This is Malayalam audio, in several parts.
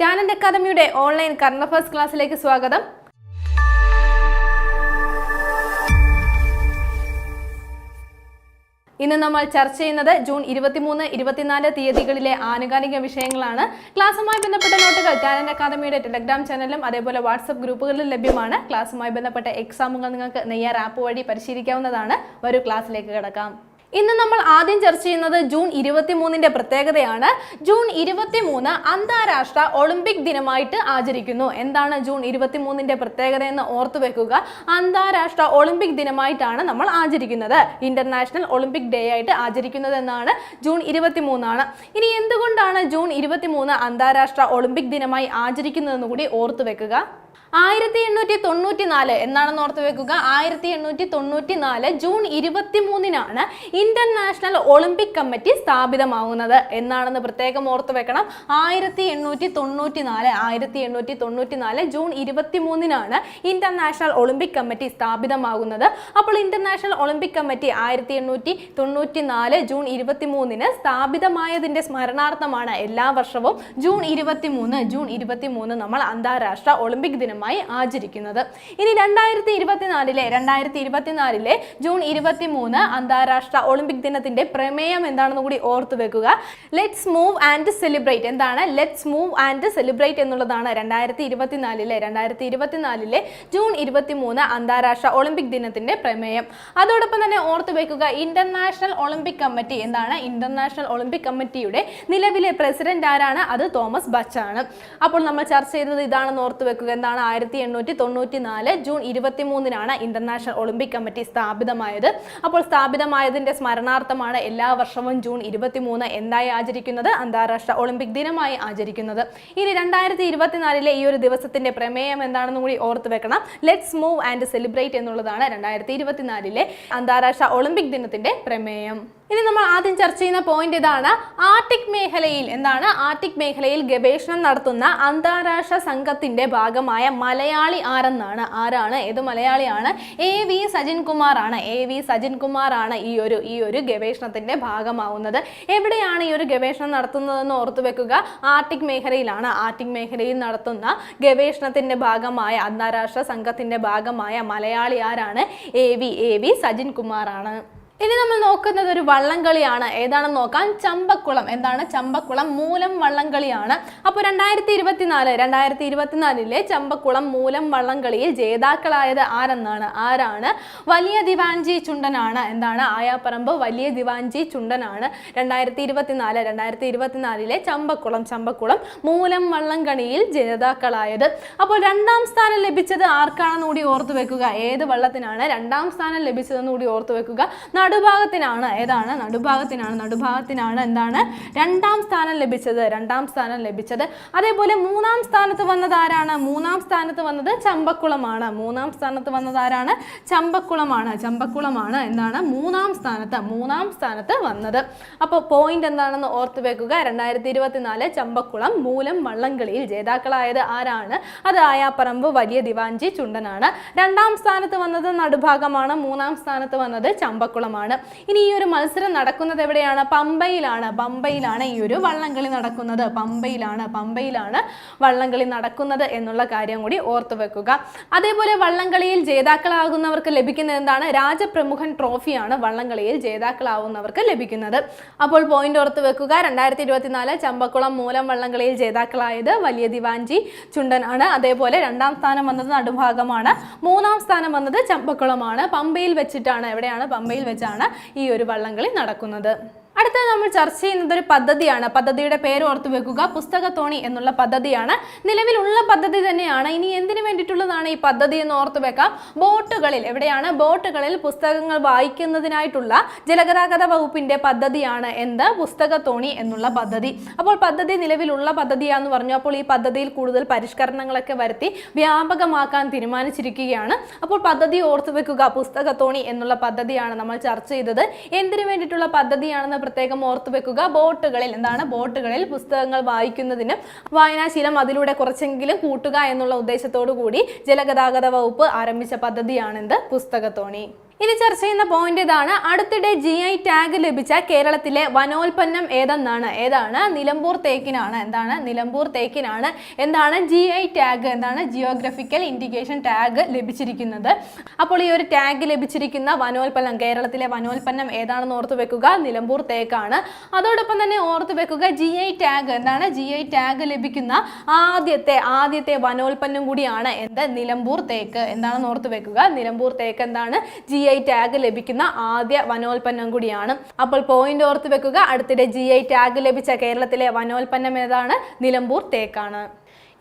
ടാലന്റ് അക്കാദമിയുടെ ഓൺലൈൻ കറണ്ട് അഫയേഴ്സ് ക്ലാസ്സിലേക്ക് സ്വാഗതം. ഇന്ന് നമ്മൾ ചർച്ച ചെയ്യുന്നത് ജൂൺ ഇരുപത്തിമൂന്ന് ഇരുപത്തിനാല് തീയതികളിലെ ആനുകാലിക വിഷയങ്ങളാണ്. ക്ലാസ്സുമായി ബന്ധപ്പെട്ട നോട്ടുകൾ ടാലന്റ് അക്കാദമിയുടെ ടെലഗ്രാം ചാനലിലും അതേപോലെ വാട്സപ്പ് ഗ്രൂപ്പുകളിലും ലഭ്യമാണ്. ക്ലാസ്സുമായി ബന്ധപ്പെട്ട എക്സാമുകൾ നിങ്ങൾക്ക് നെയ്യാർ ആപ്പ് വഴി പരിശീലിക്കാവുന്നതാണ്. ഒരു ക്ലാസ്സിലേക്ക് കിടക്കാം. ഇന്ന് നമ്മൾ ആദ്യം ചർച്ച ചെയ്യുന്നത് ജൂൺ ഇരുപത്തിമൂന്നിന്റെ പ്രത്യേകതയാണ്. ജൂൺ ഇരുപത്തിമൂന്ന് അന്താരാഷ്ട്ര ഒളിമ്പിക് ദിനമായിട്ട് ആചരിക്കുന്നു. എന്താണ് ജൂൺ ഇരുപത്തിമൂന്നിന്റെ പ്രത്യേകത എന്ന് ഓർത്തു വെക്കുക. അന്താരാഷ്ട്ര ഒളിമ്പിക് ദിനമായിട്ടാണ് നമ്മൾ ആചരിക്കുന്നത്. ഇന്റർനാഷണൽ ഒളിമ്പിക് ഡേ ആയിട്ട് ആചരിക്കുന്നത് എന്നാണ് ജൂൺ ഇരുപത്തിമൂന്നാണ്. ഇനി എന്തുകൊണ്ടാണ് ജൂൺ ഇരുപത്തിമൂന്ന് അന്താരാഷ്ട്ര ഒളിമ്പിക് ദിനമായി ആചരിക്കുന്നതെന്ന് കൂടി ഓർത്തു വെക്കുക. ആയിരത്തി എണ്ണൂറ്റി തൊണ്ണൂറ്റി നാല് എന്നാണെന്ന് ഓർത്ത് വെക്കുക. ആയിരത്തി എണ്ണൂറ്റി തൊണ്ണൂറ്റി നാല് ജൂൺ ഇരുപത്തി മൂന്നിനാണ് ഇന്റർനാഷണൽ ഒളിമ്പിക് കമ്മിറ്റി സ്ഥാപിതമാവുന്നത്. എന്നാണെന്ന് പ്രത്യേകം ഓർത്ത് വെക്കണം. ആയിരത്തി എണ്ണൂറ്റി തൊണ്ണൂറ്റി നാല് ആയിരത്തി എണ്ണൂറ്റി തൊണ്ണൂറ്റി നാല് ജൂൺ ഇരുപത്തി മൂന്നിനാണ് ഇന്റർനാഷണൽ ഒളിമ്പിക് കമ്മിറ്റി സ്ഥാപിതമാകുന്നത്. അപ്പോൾ ഇന്റർനാഷണൽ ഒളിമ്പിക് കമ്മിറ്റി ആയിരത്തി എണ്ണൂറ്റി തൊണ്ണൂറ്റി നാല് ജൂൺ ഇരുപത്തി മൂന്നിന് സ്ഥാപിതമായതിന്റെ സ്മരണാർത്ഥമാണ് എല്ലാ വർഷവും ജൂൺ ഇരുപത്തി മൂന്ന് ജൂൺ ഇരുപത്തി മൂന്ന് നമ്മൾ അന്താരാഷ്ട്ര ഒളിമ്പിക് ദിനമായി ആചരിക്കുന്നത്. ഇനി രണ്ടായിരത്തി ഇരുപത്തിനാലിലെ രണ്ടായിരത്തി ഇരുപത്തിനാലിലെ ജൂൺ ഇരുപത്തി മൂന്ന് അന്താരാഷ്ട്ര ഒളിമ്പിക് ദിനത്തിന്റെ പ്രമേയം എന്താണെന്ന് കൂടി ഓർത്തു വെക്കുക. ലെറ്റ്സ് മൂവ് ആൻഡ് സെലിബ്രേറ്റ് എന്താണ്? ലെറ്റ്സ് മൂവ് ആൻഡ് സെലിബ്രേറ്റ് എന്നുള്ളതാണ് രണ്ടായിരത്തി ഇരുപത്തിനാലിലെ രണ്ടായിരത്തി ഇരുപത്തിനാലിലെ ജൂൺ ഇരുപത്തി മൂന്ന് അന്താരാഷ്ട്ര ഒളിമ്പിക് ദിനത്തിന്റെ പ്രമേയം. അതോടൊപ്പം തന്നെ ഓർത്തു വെക്കുക ഇന്റർനാഷണൽ ഒളിമ്പിക് കമ്മിറ്റി എന്താണ്? ഇന്റർനാഷണൽ ഒളിമ്പിക് കമ്മിറ്റിയുടെ നിലവിലെ പ്രസിഡന്റ് ആരാണ്? അത് തോമസ് ബച്ചാണ്. അപ്പോൾ നമ്മൾ ചർച്ച ചെയ്തത് ഇതാണെന്ന് ഓർത്തു വെക്കുക എന്താണ് ആയിരത്തി എണ്ണൂറ്റി തൊണ്ണൂറ്റി നാല് ജൂൺ ഇരുപത്തി മൂന്നിനാണ് ഇന്റർനാഷണൽ ഒളിമ്പിക് കമ്മിറ്റി സ്ഥാപിതമായത്. അപ്പോൾ സ്ഥാപിതമായതിന്റെ സ്മരണാർത്ഥമാണ് എല്ലാ വർഷവും ജൂൺ ഇരുപത്തി മൂന്ന് എന്തായി ആചരിക്കുന്നത് അന്താരാഷ്ട്ര ഒളിമ്പിക് ദിനമായി ആചരിക്കുന്നത്. ഇനി രണ്ടായിരത്തി ഇരുപത്തിനാലിലെ ഈ ഒരു ദിവസത്തിന്റെ പ്രമേയം എന്താണെന്ന് കൂടി ഓർത്ത് വെക്കണം. ലെറ്റ്സ് മൂവ് ആൻഡ് സെലിബ്രേറ്റ് എന്നുള്ളതാണ് രണ്ടായിരത്തി ഇരുപത്തിനാലിലെ അന്താരാഷ്ട്ര ഒളിമ്പിക് ദിനത്തിന്റെ പ്രമേയം. ഇനി നമ്മൾ ആദ്യം ചർച്ച ചെയ്യുന്ന പോയിന്റ് ഇതാണ്. ആർട്ടിക് മേഖലയിൽ എന്താണ്? ആർട്ടിക് മേഖലയിൽ ഗവേഷണം നടത്തുന്ന അന്താരാഷ്ട്ര സംഘത്തിന്റെ ഭാഗമായ മലയാളി ആരെന്നാണ്? ആരാണ്? ഏത് മലയാളിയാണ്? എ വി സജിൻ കുമാർ ആണ് എ വി സജിൻ കുമാർ ആണ് ഈ ഒരു ഈ ഒരു ഗവേഷണത്തിന്റെ ഭാഗമാവുന്നത്. എവിടെയാണ് ഈ ഒരു ഗവേഷണം നടത്തുന്നതെന്ന് ഓർത്തു വെക്കുക. ആർട്ടിക് മേഖലയിലാണ് ആർട്ടിക് മേഖലയിൽ നടത്തുന്ന ഗവേഷണത്തിന്റെ ഭാഗമായ അന്താരാഷ്ട്ര സംഘത്തിന്റെ ഭാഗമായ മലയാളി ആരാണ്? A V A V Sajin Kumar ആണ് ഇനി നമ്മൾ നോക്കുന്നത് ഒരു വള്ളംകളിയാണ്. ഏതാണെന്ന് നോക്കാം. ചമ്പക്കുളം. എന്താണ്? ചമ്പക്കുളം മൂലം വള്ളംകളിയാണ്. അപ്പോൾ രണ്ടായിരത്തി ഇരുപത്തിനാല് രണ്ടായിരത്തി ഇരുപത്തിനാലിലെ ചമ്പക്കുളം മൂലം വള്ളംകളിയിൽ ജേതാക്കളായത് ആരെന്നാണ്? ആരാണ്? വലിയ ദിവാൻജി ചുണ്ടനാണ്. എന്താണ്? ആയാപ്പറമ്പ് വലിയ ദിവാൻജി ചുണ്ടനാണ്. രണ്ടായിരത്തി ഇരുപത്തിനാല് രണ്ടായിരത്തി ഇരുപത്തിനാലിലെ ചമ്പക്കുളം ചമ്പക്കുളം മൂലം വള്ളംകളിയിൽ ജേതാക്കളായത്. അപ്പോൾ രണ്ടാം സ്ഥാനം ലഭിച്ചത് ആർക്കാണെന്ന് കൂടി ഓർത്തു വെക്കുക ഏത് വള്ളത്തിനാണ് രണ്ടാം സ്ഥാനം ലഭിച്ചതെന്ന് കൂടി ഓർത്തു വെക്കുക നടുഭാഗത്തിനാണ്. ഏതാണ്? നടുഭാഗത്തിനാണ്. നടുഭാഗത്തിനാണ് എന്താണ്? രണ്ടാം സ്ഥാനം ലഭിച്ചത്. രണ്ടാം സ്ഥാനം ലഭിച്ചത്. അതേപോലെ മൂന്നാം സ്ഥാനത്ത് വന്നത് ആരാണ്? മൂന്നാം സ്ഥാനത്ത് വന്നത് ചമ്പക്കുളമാണ്. മൂന്നാം സ്ഥാനത്ത് വന്നത് ആരാണ്? ചമ്പക്കുളമാണ്. ചമ്പക്കുളമാണ് എന്താണ്? മൂന്നാം സ്ഥാനത്ത്. മൂന്നാം സ്ഥാനത്ത് വന്നത്. അപ്പോൾ പോയിന്റ് എന്താണെന്ന് ഓർത്ത് വെക്കുക. രണ്ടായിരത്തി ഇരുപത്തിനാല് ചമ്പക്കുളം മൂലം വള്ളംകളിയിൽ ജേതാക്കളായത് ആരാണ്? അത് ആയാപ്പറമ്പ് വലിയ ദിവാഞ്ചി ചുണ്ടനാണ്. രണ്ടാം സ്ഥാനത്ത് വന്നത് നടുഭാഗമാണ്. മൂന്നാം സ്ഥാനത്ത് വന്നത് ചമ്പക്കുളമാണ്. ഇനി ഈ ഒരു മത്സരം നടക്കുന്നത് എവിടെയാണ്? പമ്പയിലാണ്. പമ്പയിലാണ് ഈ ഒരു വള്ളംകളി നടക്കുന്നത്. പമ്പയിലാണ് പമ്പയിലാണ് വള്ളംകളി നടക്കുന്നത് എന്നുള്ള കാര്യം കൂടി ഓർത്തു വെക്കുക. അതേപോലെ വള്ളംകളിയിൽ ജേതാക്കളാകുന്നവർക്ക് ലഭിക്കുന്നത് എന്താണ്? രാജപ്രമുഖൻ ട്രോഫിയാണ് വള്ളംകളിയിൽ ജേതാക്കളാവുന്നവർക്ക് ലഭിക്കുന്നത്. അപ്പോൾ പോയിന്റ് ഓർത്ത് വെക്കുക. രണ്ടായിരത്തി ഇരുപത്തിനാല് ചമ്പക്കുളം മൂലം വള്ളംകളിയിൽ ജേതാക്കളായത് വലിയ ദിവാഞ്ചി ചുണ്ടനാണ് അതേപോലെ രണ്ടാം സ്ഥാനം വന്നത് നടുഭാഗമാണ്. മൂന്നാം സ്ഥാനം വന്നത് ചമ്പക്കുളമാണ്. പമ്പയിൽ വെച്ചിട്ടാണ്. എവിടെയാണ്? പമ്പയിൽ വെച്ചാണ് ഈ ഒരു വള്ളംകളി നടക്കുന്നത്. അടുത്തത് നമ്മൾ ചർച്ച ചെയ്യുന്നത് ഒരു പദ്ധതിയാണ്. പദ്ധതിയുടെ പേര് ഓർത്തു വെക്കുക. പുസ്തകത്തോണി എന്നുള്ള പദ്ധതിയാണ്. നിലവിലുള്ള പദ്ധതി തന്നെയാണ്. ഇനി എന്തിനു വേണ്ടിയിട്ടുള്ളതാണ് ഈ പദ്ധതി എന്ന് ഓർത്തു വെക്കാം. ബോട്ടുകളിൽ എവിടെയാണ് ബോട്ടുകളിൽ പുസ്തകങ്ങൾ വായിക്കുന്നതിനായിട്ടുള്ള ജലഗതാഗത വകുപ്പിന്റെ പദ്ധതിയാണ് എന്ത്? പുസ്തകത്തോണി എന്നുള്ള പദ്ധതി. അപ്പോൾ പദ്ധതി നിലവിലുള്ള പദ്ധതിയാന്ന് പറഞ്ഞു. അപ്പോൾ ഈ പദ്ധതിയിൽ കൂടുതൽ പരിഷ്കരണങ്ങളൊക്കെ വരുത്തി വ്യാപകമാക്കാൻ തീരുമാനിച്ചിരിക്കുകയാണ്. അപ്പോൾ പദ്ധതി ഓർത്തു വെക്കുക. പുസ്തകത്തോണി എന്നുള്ള പദ്ധതിയാണ് നമ്മൾ ചർച്ച ചെയ്തത്. എന്തിനു വേണ്ടിയിട്ടുള്ള പദ്ധതിയാണെന്ന് പ്രത്യേകം ഓർത്തു വെക്കുക. ബോട്ടുകളിൽ എന്താണ്? ബോട്ടുകളിൽ പുസ്തകങ്ങൾ വായിക്കുന്നതിന് വായനാശീലം അതിലൂടെ കുറച്ചെങ്കിലും കൂട്ടുക എന്നുള്ള ഉദ്ദേശത്തോടു കൂടി ജലഗതാഗത വകുപ്പ് ആരംഭിച്ച പദ്ധതിയാണെന്ത് പുസ്തകത്തോണി. ഇനി ചർച്ച ചെയ്യുന്ന പോയിന്റ് ഇതാണ്. അടുത്തിടെ ജി ഐ ടാഗ് ലഭിച്ച കേരളത്തിലെ വനോൽപ്പന്നം ഏതെന്നാണ്? ഏതാണ്? നിലമ്പൂർ തേക്കിനാണ്. എന്താണ്? നിലമ്പൂർ തേക്കിനാണ്. എന്താണ് ജി ഐ ടാഗ് എന്താണ് ജിയോഗ്രഫിക്കൽ ഇൻഡിക്കേഷൻ ടാഗ് ലഭിച്ചിരിക്കുന്നത്? അപ്പോൾ ഈ ഒരു ടാഗ് ലഭിച്ചിരിക്കുന്ന വനോൽപ്പന്നം കേരളത്തിലെ വനോൽപ്പന്നം ഏതാണെന്ന് ഓർത്തു വെക്കുക. നിലമ്പൂർ തേക്കാണ്. അതോടൊപ്പം തന്നെ ഓർത്തു വെക്കുക ജി ഐ ടാഗ് എന്താണ്? ജി ഐ ടാഗ് ലഭിക്കുന്ന ആദ്യത്തെ ആദ്യത്തെ വനോൽപ്പന്നം കൂടിയാണ് എന്ത്? നിലമ്പൂർ തേക്ക്. എന്താണെന്ന് ഓർത്തു വെക്കുക? നിലമ്പൂർ തേക്ക് എന്താണ്? ജി ഐ ടാഗ് ലഭിക്കുന്ന ആദ്യ വനോൽപ്പന്നം കൂടിയാണ്. അപ്പോൾ പോയിന്റ് ഓർത്ത് വെക്കുക. അടുത്തിടെ ജി ഐ ടാഗ് ലഭിച്ച കേരളത്തിലെ വനോൽപ്പന്നം ഏതാണ്? നിലമ്പൂർ തേക്കാണ്.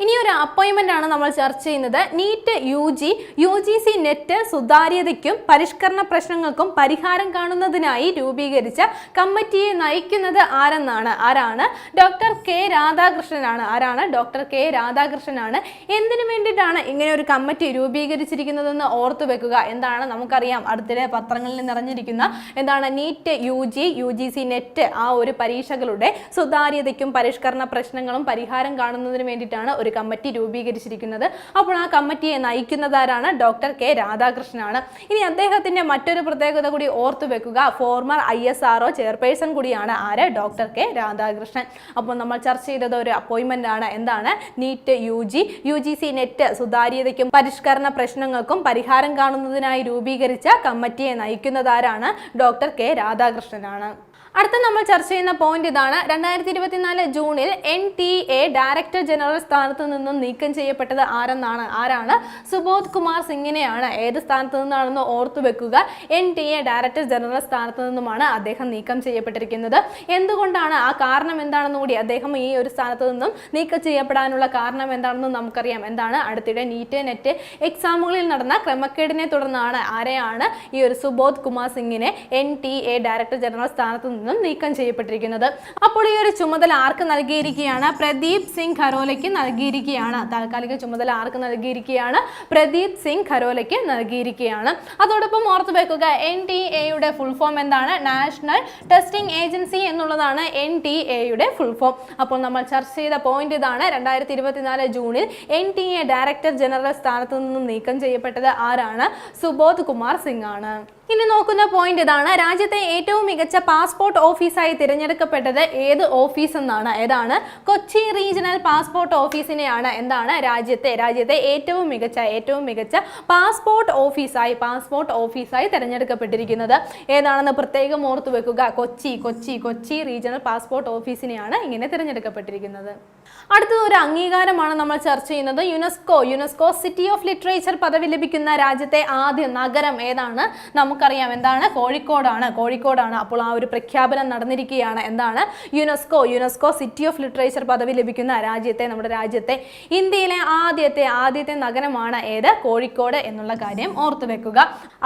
ഇനി ഒരു അപ്പോയിൻമെന്റ് ആണ് നമ്മൾ ചർച്ച ചെയ്യുന്നത്. NEET U G U G C NET സുതാര്യതയ്ക്കും പരിഷ്കരണ പ്രശ്നങ്ങൾക്കും പരിഹാരം കാണുന്നതിനായി രൂപീകരിച്ച കമ്മിറ്റിയെ നയിക്കുന്നത് ആരെന്നാണ്? ആരാണ്? ഡോക്ടർ കെ രാധാകൃഷ്ണനാണ്. ആരാണ്? ഡോക്ടർ കെ രാധാകൃഷ്ണനാണ്. എന്തിനു വേണ്ടിയിട്ടാണ് ഇങ്ങനെ ഒരു കമ്മിറ്റി രൂപീകരിച്ചിരിക്കുന്നതെന്ന് ഓർത്തു വെക്കുക? എന്താണ് നമുക്കറിയാം. അടുത്തിടെ പത്രങ്ങളിൽ നിറഞ്ഞിരിക്കുന്ന എന്താണ് NEET U G U G C NET ആ ഒരു പരീക്ഷകളുടെ സുതാര്യതയ്ക്കും പരിഷ്കരണ പ്രശ്നങ്ങളും പരിഹാരം കാണുന്നതിന് വേണ്ടിയിട്ടാണ് കമ്മിറ്റി രൂപീകരിച്ചിരിക്കുന്നത്. അപ്പോൾ ആ കമ്മിറ്റിയെ നയിക്കുന്നതാരാണ്? Doctor K രാധാകൃഷ്ണനാണ്. ഇനി അദ്ദേഹത്തിന്റെ മറ്റൊരു പ്രത്യേകത കൂടി ഓർത്തു വെക്കുക. Former I S R O chairperson കൂടിയാണ് ആര്? Doctor K Radhakrishnan. അപ്പോൾ നമ്മൾ ചർച്ച ചെയ്തത് ഒരു അപ്പോയിന്റ്മെന്റ് ആണ്. എന്താണ്? NEET U G. U G C NET സുതാര്യതയ്ക്കും പരിഷ്കരണ പ്രശ്നങ്ങൾക്കും പരിഹാരം കാണുന്നതിനായി രൂപീകരിച്ച കമ്മിറ്റിയെ നയിക്കുന്നതാരാണ്? Doctor K രാധാകൃഷ്ണനാണ്. അടുത്ത നമ്മൾ ചർച്ച ചെയ്യുന്ന പോയിന്റ് ഇതാണ്. രണ്ടായിരത്തി ഇരുപത്തിനാല് ജൂണിൽ N T A director general സ്ഥാനത്ത് നിന്നും നീക്കം ചെയ്യപ്പെട്ടത് ആരെന്നാണ്? ആരാണ്? സുബോധ് കുമാർ സിംഗിനെയാണ്. ഏത് സ്ഥാനത്ത് നിന്നാണെന്ന് ഓർത്തു വെക്കുക. N T A director general സ്ഥാനത്ത് നിന്നുമാണ് അദ്ദേഹം നീക്കം ചെയ്യപ്പെട്ടിരിക്കുന്നത്. എന്തുകൊണ്ടാണ്? ആ കാരണം എന്താണെന്ന് കൂടി അദ്ദേഹം ഈ ഒരു സ്ഥാനത്ത് നിന്നും നീക്കം ചെയ്യപ്പെടാനുള്ള കാരണം എന്താണെന്ന് നമുക്കറിയാം. എന്താണ്? അടുത്തിടെ നീറ്റ് നെറ്റ് എക്സാമുകളിൽ നടന്ന ക്രമക്കേടിനെ തുടർന്നാണ് ആരെയാണ് ഈ ഒരു സുബോധ് കുമാർ സിംഗിനെ N T A director general സ്ഥാനത്ത് നിന്നും നീക്കം ചെയ്യപ്പെട്ടിരിക്കുന്നത്. അപ്പോൾ ഈ ഒരു ചുമതല ആർക്ക് നൽകിയിരിക്കുകയാണ്? പ്രദീപ് സിംഗ് ഖരോലയ്ക്ക് നൽകിയിരിക്കുകയാണ്. താൽക്കാലിക ചുമതല ആർക്ക് നൽകിയിരിക്കുകയാണ്? പ്രദീപ് സിംഗ് ഖരോലയ്ക്ക് നൽകിയിരിക്കുകയാണ്. അതോടൊപ്പം ഓർത്തു വെക്കുക എൻ ടി എയുടെ ഫുൾ ഫോം എന്താണ്? നാഷണൽ ടെസ്റ്റിംഗ് ഏജൻസി എന്നുള്ളതാണ് എൻ ടി എയുടെ ഫുൾ ഫോം അപ്പോൾ നമ്മൾ ചർച്ച ചെയ്ത പോയിന്റ് ഇതാണ്. രണ്ടായിരത്തി ഇരുപത്തിനാല് ജൂണിൽ N T A director general സ്ഥാനത്ത് നിന്നും നീക്കം ചെയ്യപ്പെട്ടത് ആരാണ്? സുബോധ് കുമാർ സിംഗ് ആണ്. ഇനി നോക്കുന്ന പോയിന്റ് ഇതാണ്. രാജ്യത്തെ ഏറ്റവും മികച്ച പാസ്പോർട്ട് ഓഫീസായി തിരഞ്ഞെടുക്കപ്പെട്ടത് ഏത് ഓഫീസ് എന്നാണ്? ഏതാണ്? കൊച്ചി റീജിയണൽ പാസ്പോർട്ട് ഓഫീസിനെയാണ് എന്താണ് രാജ്യത്തെ? രാജ്യത്തെ ഏറ്റവും മികച്ച ഏറ്റവും മികച്ച പാസ്പോർട്ട് ഓഫീസായി പാസ്പോർട്ട് ഓഫീസായി തിരഞ്ഞെടുക്കപ്പെട്ടിരിക്കുന്നത് ഏതാണെന്ന് പ്രത്യേകം ഓർത്തു വെക്കുക. കൊച്ചി കൊച്ചി കൊച്ചി റീജിയണൽ പാസ്പോർട്ട് ഓഫീസിനെയാണ് ഇങ്ങനെ തിരഞ്ഞെടുക്കപ്പെട്ടിരിക്കുന്നത്. അടുത്തത് ഒരു അംഗീകാരമാണ് നമ്മൾ ചർച്ച ചെയ്യുന്നത്. UNESCO UNESCO city of literature പദവി ലഭിക്കുന്ന രാജ്യത്തെ ആദ്യ നഗരം ഏതാണ്? നമുക്കറിയാം എന്താണ്? കോഴിക്കോടാണ്. കോഴിക്കോടാണ് അപ്പോൾ ആ ഒരു പ്രഖ്യാപനം നടന്നിരിക്കുകയാണ്. എന്താണ്? UNESCO. UNESCO city of literature പദവി ലഭിക്കുന്ന രാജ്യത്തെ നമ്മുടെ രാജ്യത്തെ ഇന്ത്യയിലെ ആദ്യത്തെ ആദ്യത്തെ നഗരമാണ് ഏത്? കോഴിക്കോട് എന്നുള്ള കാര്യം ഓർത്തു വെക്കുക.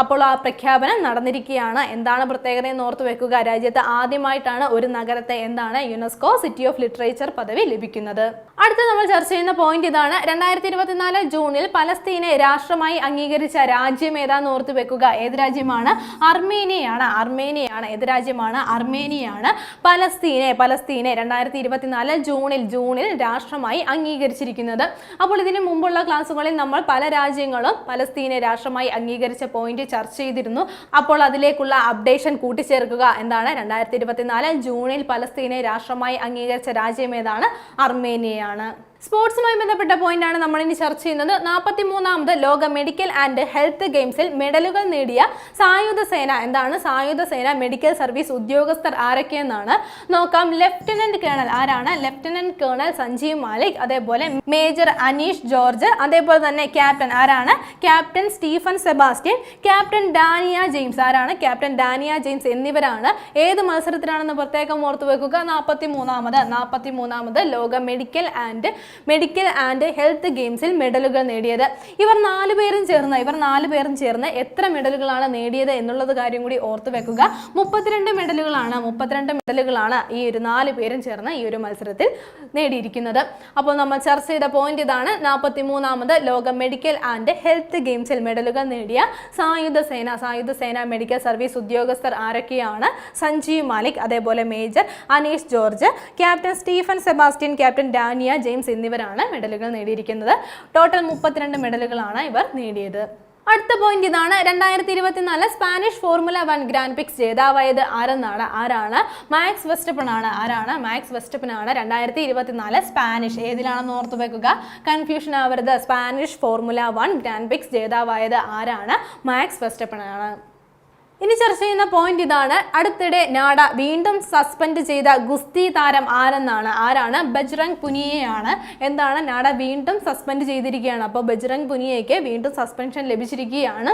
അപ്പോൾ ആ പ്രഖ്യാപനം നടന്നിരിക്കുകയാണ്. എന്താണ് പ്രത്യേകത എന്ന് ഓർത്തു വെക്കുക? രാജ്യത്ത് ആദ്യമായിട്ടാണ് ഒരു നഗരത്തെ എന്താണ്? യുനെസ്കോ സിറ്റി ഓഫ് ലിറ്ററേച്ചർ പദവി ലഭിക്കുന്നത്. അടുത്ത നമ്മൾ ചർച്ച ചെയ്യുന്ന പോയിന്റ് ഇതാണ്. രണ്ടായിരത്തി ഇരുപത്തിനാല് ജൂണിൽ പലസ്തീനെ രാഷ്ട്രമായി അംഗീകരിച്ച രാജ്യം ഏതാന്ന് ഓർത്തു വെക്കുക? ഏത് രാജ്യമാണ്? അർമേനിയയാണ്. അർമേനിയയാണ് ഏത് രാജ്യമാണ്? അർമേനിയയാണ്. പലസ്തീനെ പലസ്തീനെ രണ്ടായിരത്തി ഇരുപത്തിനാല് ജൂണിൽ ജൂണിൽ രാഷ്ട്രമായി അംഗീകരിച്ചിരിക്കുന്നത്. അപ്പോൾ ഇതിന് മുമ്പുള്ള ക്ലാസ്സുകളിൽ നമ്മൾ പല രാജ്യങ്ങളും പലസ്തീനെ രാഷ്ട്രമായി അംഗീകരിച്ച പോയിന്റ് ചർച്ച ചെയ്തിരുന്നു. അപ്പോൾ അതിലേക്കുള്ള അപ്ഡേഷൻ കൂട്ടിച്ചേർക്കുക എന്താണ് രണ്ടായിരത്തി ഇരുപത്തിനാല് ജൂണിൽ പലസ്തീനെ രാഷ്ട്രമായി അംഗീകരിച്ച രാജ്യം ഏതാണ്? അർമേനിയയാണ്. സ്പോർട്സുമായി ബന്ധപ്പെട്ട പോയിന്റ് ആണ് നമ്മൾ ഇനി ചർച്ച ചെയ്യുന്നത്. നാൽപ്പത്തി മൂന്നാമത് ലോക മെഡിക്കൽ ആൻഡ് ഹെൽത്ത് ഗെയിംസിൽ മെഡലുകൾ നേടിയ സായുധ സേന എന്താണ്? സായുധ സേന മെഡിക്കൽ സർവീസ് ഉദ്യോഗസ്ഥർ ആരൊക്കെയെന്നാണ് നോക്കാം. ലെഫ്റ്റനന്റ് കേണൽ ആരാണ്? ലെഫ്റ്റനന്റ് കേണൽ സഞ്ജീവ് മാലിക് അതേപോലെ മേജർ അനീഷ് ജോർജ് അതേപോലെ തന്നെ ക്യാപ്റ്റൻ ആരാണ്? Captain Stephen Sebastian captain Dania James ആരാണ്? ക്യാപ്റ്റൻ ഡാനിയ ജെയിംസ് എന്നിവരാണ് ഏത് മത്സരത്തിലാണെന്ന് പ്രത്യേകം ഓർത്തു വെക്കുക. നാൽപ്പത്തി മൂന്നാമത് നാൽപ്പത്തി മൂന്നാമത് ലോക medical and medical and health ഗെയിംസിൽ മെഡലുകൾ നേടിയത്. ഇവർ നാല് പേരും ചേർന്ന് ഇവർ നാല് പേരും ചേർന്ന് എത്ര മെഡലുകളാണ് നേടിയത് എന്നുള്ളത് കാര്യം കൂടി ഓർത്തു വെക്കുക. മുപ്പത്തിരണ്ട് മെഡലുകളാണ് മുപ്പത്തിരണ്ട് മെഡലുകളാണ് ഈ ഒരു നാല് പേരും ചേർന്ന് ഈ ഒരു മത്സരത്തിൽ നേടിയിരിക്കുന്നത്. അപ്പോൾ നമ്മൾ ചർച്ച ചെയ്ത പോയിന്റ് ഇതാണ്. നാൽപ്പത്തി മൂന്നാമത് ലോക മെഡിക്കൽ ആൻഡ് ഹെൽത്ത് ഗെയിംസിൽ മെഡലുകൾ നേടിയ സായുധ സേന. സായുധ സേന മെഡിക്കൽ സർവീസ് ഉദ്യോഗസ്ഥർ ആരൊക്കെയാണ്? സഞ്ജീവ് മാലിക് അതേപോലെ major Aneesh George captain Stephen Sebastian captain Dania James എന്നിവരാണ് മെഡലുകൾ നേടിയിരിക്കുന്നത്. ടോട്ടൽ മുപ്പത്തിരണ്ട് മെഡലുകളാണ് ഇവർ നേടിയത്. അടുത്ത പോയിന്റ് ഇതാണ്. രണ്ടായിരത്തി ഇരുപത്തിനാല് Spanish formula one grand prix ജേതാവായത് ആരെന്നാണ്? ആരാണ്? മാക്സ് വെസ്റ്റപ്പൺ ആണ് ആരാണ്? മാക്സ് വെസ്റ്റപ്പൺ ആണ് രണ്ടായിരത്തി ഇരുപത്തിനാല് സ്പാനിഷ്. ഏതിലാണെന്ന് ഓർത്തു വെക്കുക. കൺഫ്യൂഷൻ ആവരുത്. Spanish formula one grand prix ജേതാവായത് ആരാണ്? മാക്സ് വെസ്റ്റപ്പൺ ആണ് ഇനി ചർച്ച ചെയ്യുന്ന പോയിന്റ് ഇതാണ്. അടുത്തിടെ നാഡ വീണ്ടും സസ്പെൻഡ് ചെയ്ത ഗുസ്തി താരം ആരെന്നാണ്? ആരാണ്? ബജ്രംഗ് പുനിയയാണ്. എന്താണ്? നാഡ വീണ്ടും സസ്പെൻഡ് ചെയ്തിരിക്കുകയാണ്. അപ്പോൾ ബജ്രംഗ് പുനിയയ്ക്ക് വീണ്ടും സസ്പെൻഷൻ ലഭിച്ചിരിക്കുകയാണ്.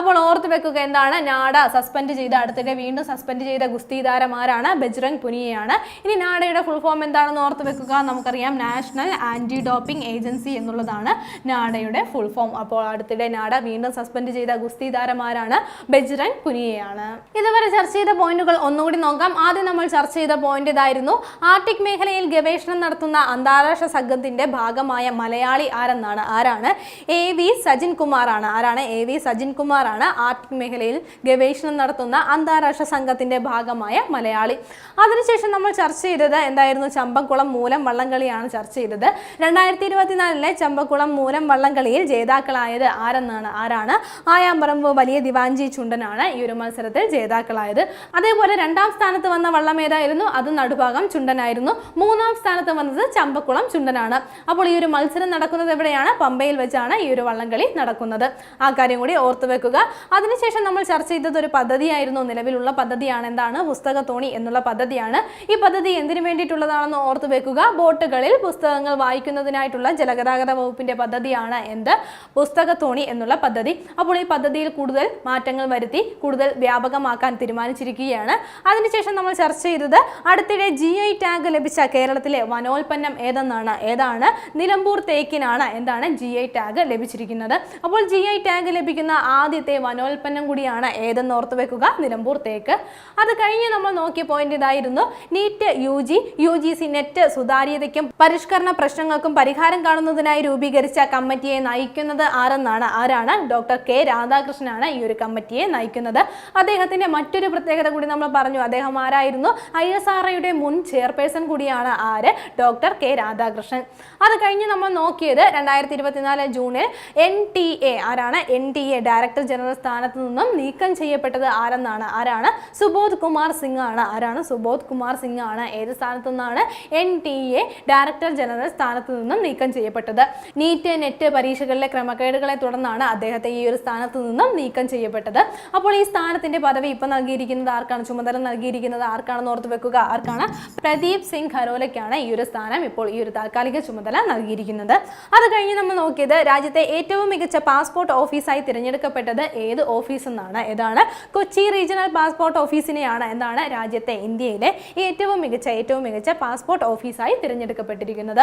അപ്പോൾ ഓർത്ത് വെക്കുക എന്താണ്? നാഡ സസ്പെൻഡ് ചെയ്ത അടുത്തിടെ വീണ്ടും സസ്പെൻഡ് ചെയ്ത ഗുസ്തി താരം ആരാണ്? ബജ്രംഗ് പുനിയയാണ്. ഇനി നാഡയുടെ ഫുൾ ഫോം എന്താണെന്ന് ഓർത്ത് വെക്കുക. നമുക്കറിയാം നാഷണൽ ആന്റി ഡോപ്പിംഗ് ഏജൻസി എന്നുള്ളതാണ് നാഡയുടെ ഫുൾ ഫോം അപ്പോൾ അടുത്തിടെ നാഡ വീണ്ടും സസ്പെൻഡ് ചെയ്ത ഗുസ്തി താരം ആരാണ്? ബജ്രംഗ് പുനിയ ആണ് ഇതുവരെ ചർച്ച ചെയ്ത പോയിന്റുകൾ ഒന്നുകൂടി നോക്കാം. ആദ്യം നമ്മൾ ചർച്ച ചെയ്ത പോയിന്റ് ഇതായിരുന്നു. ആർട്ടിക് മേഖലയിൽ ഗവേഷണം നടത്തുന്ന അന്താരാഷ്ട്ര സംഘത്തിന്റെ ഭാഗമായ മലയാളി ആരെന്നാണ്? ആരാണ്? എ വി സജിൻ കുമാർ ആണ് ആരാണ്? എ വി സജിൻ കുമാർ ആണ് ആർട്ടിക് മേഖലയിൽ ഗവേഷണം നടത്തുന്ന അന്താരാഷ്ട്ര സംഘത്തിന്റെ ഭാഗമായ മലയാളി. അതിനുശേഷം നമ്മൾ ചർച്ച ചെയ്തത് എന്തായിരുന്നു? ചമ്പക്കുളം മൂലം വള്ളംകളിയാണ് ചർച്ച ചെയ്തത്. രണ്ടായിരത്തി ഇരുപത്തിനാലിലെ ചമ്പക്കുളം മൂലം വള്ളംകളിയിൽ ജേതാക്കളായത് ആരെന്നാണ്? ആരാണ്? ആയാമ്പറമ്പ് വലിയ ദിവാഞ്ചി ചുണ്ടനാണ്. ഈ ഒരു മത്സരത്തിൽ ജേതാക്കളായത്. അതേപോലെ രണ്ടാം സ്ഥാനത്ത് വന്ന വള്ളമേരായിരുന്നു അത് നടുഭാഗം ചുണ്ടനായിരുന്നു. മൂന്നാം സ്ഥാനത്ത് വന്നത് ചമ്പക്കുളം ചുണ്ടനാണ്. അപ്പോൾ ഈ ഒരു മത്സരം നടക്കുന്നത് എവിടെയാണ്? പമ്പയിൽ വെച്ചാണ് ഈ ഒരു വള്ളംകളി നടക്കുന്നത്. ആ കാര്യം കൂടി ഓർത്തു വെക്കുക. അതിനുശേഷം നമ്മൾ ചർച്ച ചെയ്തത് ഒരു പദ്ധതിയായിരുന്നു. നിലവിലുള്ള പദ്ധതിയാണ് എന്താണ്? പുസ്തക തോണി എന്നുള്ള പദ്ധതിയാണ്. ഈ പദ്ധതി എന്തിനു വേണ്ടിയിട്ടുള്ളതാണെന്ന് ഓർത്തു വെക്കുക. ബോട്ടുകളിൽ പുസ്തകങ്ങൾ വായിക്കുന്നതിനായിട്ടുള്ള ജലഗതാഗത വകുപ്പിന്റെ പദ്ധതിയാണ് എന്ത്? പുസ്തക തോണി എന്നുള്ള പദ്ധതി. അപ്പോൾ ഈ പദ്ധതിയിൽ കൂടുതൽ മാറ്റങ്ങൾ വരുത്തി കൂടുതൽ വ്യാപകമാക്കാൻ തീരുമാനിച്ചിരിക്കുകയാണ്. അതിനുശേഷം നമ്മൾ ചർച്ച ചെയ്തത് അടുത്തിടെ ജി ഐ ടാഗ് ലഭിച്ച കേരളത്തിലെ വനോൽപ്പന്നം ഏതെന്നാണ്? ഏതാണ്? നിലമ്പൂർ തേക്കിനാണ് എന്താണ് ജി ഐ ടാഗ് ലഭിച്ചിരിക്കുന്നത്. അപ്പോൾ ജി ഐ ടാഗ് ലഭിക്കുന്ന ആദ്യത്തെ വനോൽപ്പന്നം കൂടിയാണ് ഏതെന്ന് ഓർത്ത് വെക്കുക? നിലമ്പൂർ തേക്ക്. അത് കഴിഞ്ഞ് നമ്മൾ നോക്കിയ പോയിന്റ് ഇതായിരുന്നു. NEET U G U G C NET സുതാര്യതയ്ക്കും പരിഷ്കരണ പ്രശ്നങ്ങൾക്കും പരിഹാരം കാണുന്നതിനായി രൂപീകരിച്ച കമ്മിറ്റിയെ നയിക്കുന്നത് ആരെന്നാണ്? ആരാണ്? ഡോക്ടർ കെ രാധാകൃഷ്ണനാണ് ഈ ഒരു കമ്മിറ്റിയെ നയിക്കുന്നത്. അദ്ദേഹത്തിന്റെ മറ്റൊരു പ്രത്യേകത കൂടി നമ്മൾ പറഞ്ഞു. അദ്ദേഹം ആരായിരുന്നു? ഐ എസ് ആർ ഐയുടെ മുൻ ചെയർപേഴ്സൺ കൂടിയാണ് ആര്? Doctor K Radhakrishnan. അത് കഴിഞ്ഞ് നമ്മൾ നോക്കിയത് രണ്ടായിരത്തി ഇരുപത്തിനാല് ജൂണിൽ എൻ ടി എ ആരാണ്? N T A director general സ്ഥാനത്ത് നിന്നും നീക്കം ചെയ്യപ്പെട്ടത് ആരെന്നാണ്? ആരാണ്? സുബോധ് കുമാർ സിംഗ് ആണ് ആരാണ്? സുബോധ് കുമാർ സിംഗ് ആണ് ഏത് സ്ഥാനത്തു നിന്നാണ് N T A director general സ്ഥാനത്ത് നിന്നും നീക്കം ചെയ്യപ്പെട്ടത്? നീറ്റ് നെറ്റ് പരീക്ഷകളിലെ ക്രമക്കേടുകളെ തുടർന്നാണ് അദ്ദേഹത്തെ ഈ ഒരു സ്ഥാനത്ത് നിന്നും നീക്കം ചെയ്യപ്പെട്ടത്. അപ്പോൾ ഈ സ്ഥാനത്തിന്റെ പദവി ഇപ്പൊ നൽകിയിരിക്കുന്നത് ആർക്കാണ്? ചുമതല നൽകിയിരിക്കുന്നത് ആർക്കാണെന്ന് ഓർത്ത് വെക്കുക? ആർക്കാണ്? പ്രദീപ് സിംഗ് ഖരോലയ്ക്കാണ് ഈ ഒരു സ്ഥാനം ഇപ്പോൾ ഈ ഒരു താൽക്കാലിക ചുമതല നൽകിയിരിക്കുന്നത്. അത് കഴിഞ്ഞ് നമ്മൾ നോക്കിയത് രാജ്യത്തെ ഏറ്റവും മികച്ച പാസ്പോർട്ട് ഓഫീസായി തിരഞ്ഞെടുക്കപ്പെട്ടത് ഏത് ഓഫീസ് എന്നാണ് ഏതാണ്? കൊച്ചി റീജിയണൽ പാസ്പോർട്ട് ഓഫീസിനെയാണ് എന്താണ് രാജ്യത്തെ ഇന്ത്യയിലെ ഏറ്റവും മികച്ച ഏറ്റവും മികച്ച പാസ്പോർട്ട് ഓഫീസായി തിരഞ്ഞെടുക്കപ്പെട്ടിരിക്കുന്നത്.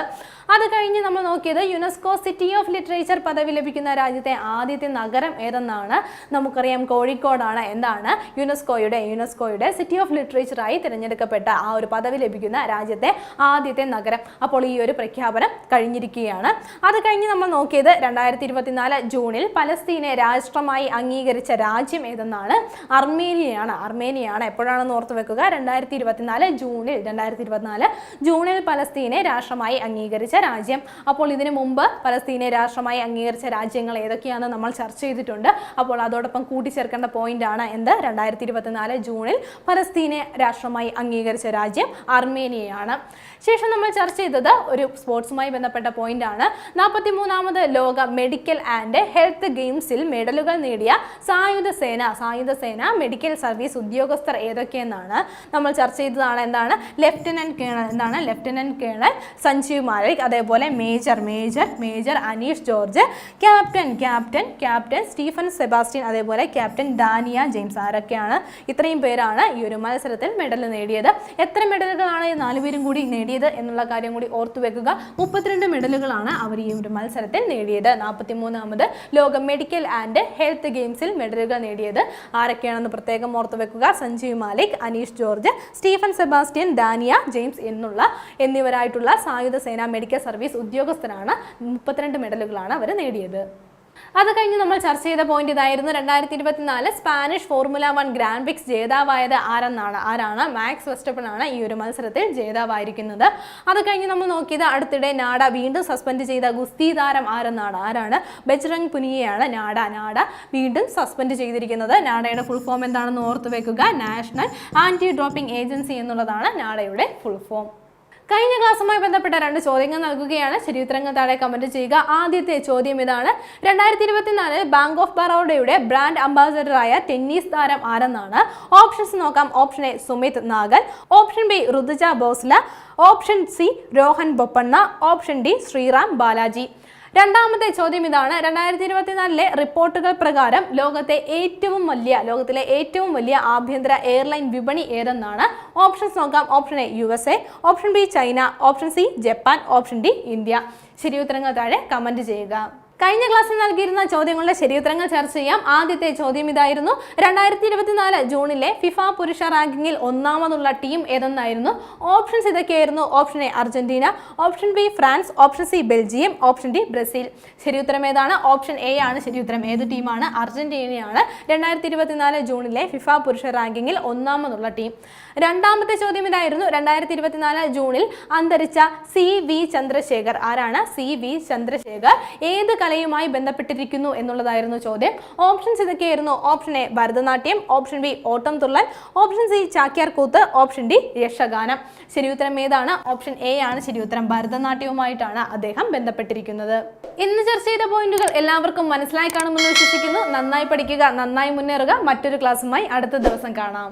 അത് കഴിഞ്ഞ് നമ്മൾ നോക്കിയത് യുനെസ്കോ സിറ്റി ഓഫ് ലിറ്ററേച്ചർ പദവി ലഭിക്കുന്ന രാജ്യത്തെ ആദ്യത്തെ നഗരം ഏതെന്നാണ്? നമുക്കറിയാം കോഴിക്കോടാണ്. എന്താണ് യുനെസ്കോയുടെ യുനെസ്കോയുടെ സിറ്റി ഓഫ് ലിറ്ററേച്ചറായി തിരഞ്ഞെടുക്കപ്പെട്ട ആ ഒരു പദവി ലഭിക്കുന്ന രാജ്യത്തെ ആദ്യത്തെ നഗരം. അപ്പോൾ ഈ ഒരു പ്രഖ്യാപനം കഴിഞ്ഞിരിക്കുകയാണ്. അത് കഴിഞ്ഞ് നമ്മൾ നോക്കിയത് രണ്ടായിരത്തി ഇരുപത്തിനാല് ജൂണിൽ പലസ്തീനെ രാഷ്ട്രമായി അംഗീകരിച്ച രാജ്യം ഏതെന്നാണ്? അർമേനിയയാണ്. അർമേനിയയാണ് എപ്പോഴാണെന്ന് ഓർത്ത് വെക്കുക? രണ്ടായിരത്തി ഇരുപത്തിനാല് ജൂണിൽ രണ്ടായിരത്തി ഇരുപത്തിനാല് ജൂണിൽ പലസ്തീനെ രാഷ്ട്രമായി അംഗീകരിച്ച രാജ്യം. അപ്പോൾ ഇതിനു മുമ്പ് പലസ്തീനെ രാഷ്ട്രമായി അംഗീകരിച്ച രാജ്യങ്ങൾ ഏതൊക്കെയാണെന്ന് നമ്മൾ ചർച്ച ചെയ്തിട്ടുണ്ട്. അപ്പോൾ അതോടൊപ്പം കൂട്ടിച്ചേർക്കേണ്ട പോയിന്റ് ആണ് എന്ത്? രണ്ടായിരത്തി ഇരുപത്തിനാല് ജൂണിൽ പലസ്തീനെ രാഷ്ട്രമായി അംഗീകരിച്ച രാജ്യം അർമേനിയയാണ്. ശേഷം നമ്മൾ ചർച്ച ചെയ്തത് ഒരു സ്പോർട്സുമായി ബന്ധപ്പെട്ട പോയിന്റ് ആണ്. നാൽപ്പത്തി മൂന്നാമത് ലോക മെഡിക്കൽ ആൻഡ് ഹെൽത്ത് ഗെയിംസിൽ മെഡലുകൾ നേടിയ സായുധ സേന സായുധ സേന മെഡിക്കൽ സർവീസ് ഉദ്യോഗസ്ഥർ ഏതൊക്കെയെന്നാണ് നമ്മൾ ചർച്ച ചെയ്തതാണ്. എന്താണ്? ലെഫ്റ്റനന്റ് കേണൽ എന്താണ്? ലെഫ്റ്റനന്റ് കേണൽ സഞ്ജീവ് മാലിക് അതേപോലെ major major major Aneesh George captain captain captain Stephen Sebastian അതേപോലെ ക്യാപ്റ്റൻ ഡാനിയ ജെയിംസ് ആരൊക്കെയാണ് ഇത്രയും പേരാണ് ഈ ഒരു മത്സരത്തിൽ മെഡൽ നേടിയത്. എത്ര മെഡലുകളാണ് ഈ നാലുപേരും കൂടി നേടിയത് എന്നുള്ള കാര്യം കൂടി ഓർത്തു വെക്കുക. മുപ്പത്തിരണ്ട് മെഡലുകളാണ് അവർ ഈ ഒരു മത്സരത്തിൽ നേടിയത്. നാൽപ്പത്തി മൂന്നാമത് ലോക മെഡിക്കൽ ആൻഡ് ഹെൽത്ത് ഗെയിംസിൽ മെഡലുകൾ നേടിയത്. ആരൊക്കെയാണെന്ന് പ്രത്യേകം ഓർത്തു വെക്കുക. Sanjeev Malik Aneesh George Stephen Sebastian Dania James എന്നുള്ള എന്നിവരായിട്ടുള്ള സായുധ സേന മെഡിക്കൽ സർവീസ് ഉദ്യോഗസ്ഥരാണ് മുപ്പത്തിരണ്ട് മെഡലുകളാണ് അവർ നേടിയത്. അത് കഴിഞ്ഞ് നമ്മൾ ചർച്ച ചെയ്ത പോയിന്റ് ഇതായിരുന്നു രണ്ടായിരത്തി ഇരുപത്തിനാല് Spanish formula one grand prix ജേതാവായത് ആരെന്നാണ്? ആരാണ്? മാക്സ് വെസ്റ്റപ്പൺ ആണ് ഈ ഒരു മത്സരത്തിൽ ജേതാവായിരിക്കുന്നത്. അത് കഴിഞ്ഞ് നമ്മൾ നോക്കിയത് അടുത്തിടെ നാഡ വീണ്ടും സസ്പെൻഡ് ചെയ്ത ഗുസ്തി താരം ആരെന്നാണ്? ആരാണ്? ബജ്രംഗ് പുനിയയാണ് നാഡ. നാഡ വീണ്ടും സസ്പെൻഡ് ചെയ്തിരിക്കുന്നത്. നാഡയുടെ ഫുൾ ഫോം എന്താണെന്ന് ഓർത്തു വെക്കുക. നാഷണൽ ആന്റി ഡ്രോപ്പിംഗ് ഏജൻസി എന്നുള്ളതാണ് നാഡയുടെ ഫുൾ ഫോം കഴിഞ്ഞ ക്ലാസ്സുമായി ബന്ധപ്പെട്ട രണ്ട് ചോദ്യങ്ങൾ നൽകുകയാണ്. ശരിയുത്തരങ്ങൾ താഴെ കമന്റ് ചെയ്യുക. ആദ്യത്തെ ചോദ്യം ഇതാണ്. രണ്ടായിരത്തി ഇരുപത്തിനാലിൽ ബാങ്ക് ഓഫ് ബറോഡയുടെ ബ്രാൻഡ് അംബാസഡറായ ടെന്നീസ് താരം ആരെന്നാണ്? ഓപ്ഷൻസ് നോക്കാം. Option A Sumit Nagal option B Rutuja Bhosale option C Rohan Bopanna option D Sriram Balaji രണ്ടാമത്തെ ചോദ്യം ഇതാണ്. രണ്ടായിരത്തി ഇരുപത്തിനാലിലെ റിപ്പോർട്ടുകൾ പ്രകാരം ലോകത്തെ ഏറ്റവും വലിയ ലോകത്തിലെ ഏറ്റവും വലിയ ആഭ്യന്തര എയർലൈൻ വിപണി ഏതെന്നാണ്? ഓപ്ഷൻസ് നോക്കാം. Option A U S A option B China. Option C Japan. Option D India. ശരി ഉത്തരങ്ങൾ താഴെ കമന്റ് ചെയ്യുക. കഴിഞ്ഞ ക്ലാസ്സിൽ നൽകിയിരുന്ന ചോദ്യങ്ങളുടെ ശരിയുത്തരങ്ങൾ ചർച്ച ചെയ്യാം. ആദ്യത്തെ ചോദ്യം ഇതായിരുന്നു. രണ്ടായിരത്തി ഇരുപത്തിനാല് ജൂണിലെ ഫിഫ പുരുഷ റാങ്കിങ്ങിൽ ഒന്നാമതുള്ള ടീം ഏതെന്നായിരുന്നു? ഓപ്ഷൻസ് ഇതൊക്കെയായിരുന്നു. Option A Argentina option B France option C Belgium option D Brazil. ശരിയുത്തരം ഏതാണ്? ഓപ്ഷൻ എ ആണ്. ശരിയുത്തരം ഏത് ടീമാണ്? അർജന്റീനയാണ്. രണ്ടായിരത്തി ഇരുപത്തിനാല് ജൂണിലെ ഫിഫ പുരുഷ റാങ്കിങ്ങിൽ ഒന്നാമതുള്ള ടീം. രണ്ടാമത്തെ ചോദ്യം ഇതായിരുന്നു. രണ്ടായിരത്തി ഇരുപത്തിനാല് ജൂണിൽ അന്തരിച്ച സി വി ചന്ദ്രശേഖർ. ആരാണ്? C V Chandrasekhar. ഏത് കലയുമായി ബന്ധപ്പെട്ടിരിക്കുന്നു എന്നുള്ളതായിരുന്നു ചോദ്യം. ഓപ്ഷൻസ് ഇതൊക്കെയായിരുന്നു. Option A Bharatanatyam option B Ottam Thullal option C Chakyar Koothu option D Yakshagana. ശരിയുത്തരം ഏതാണ്? ഓപ്ഷൻ എ ആണ് ശരിയുത്തരം. ഭരതനാട്യവുമായിട്ടാണ് അദ്ദേഹം ബന്ധപ്പെട്ടിരിക്കുന്നത്. ഇന്ന് ചർച്ച ചെയ്ത പോയിന്റുകൾ എല്ലാവർക്കും മനസ്സിലായി കാണുമെന്ന് വിശ്വസിക്കുന്നു. നന്നായി പഠിക്കുക നന്നായി മുന്നേറുക. മറ്റൊരു ക്ലാസ്സുമായി അടുത്ത ദിവസം കാണാം.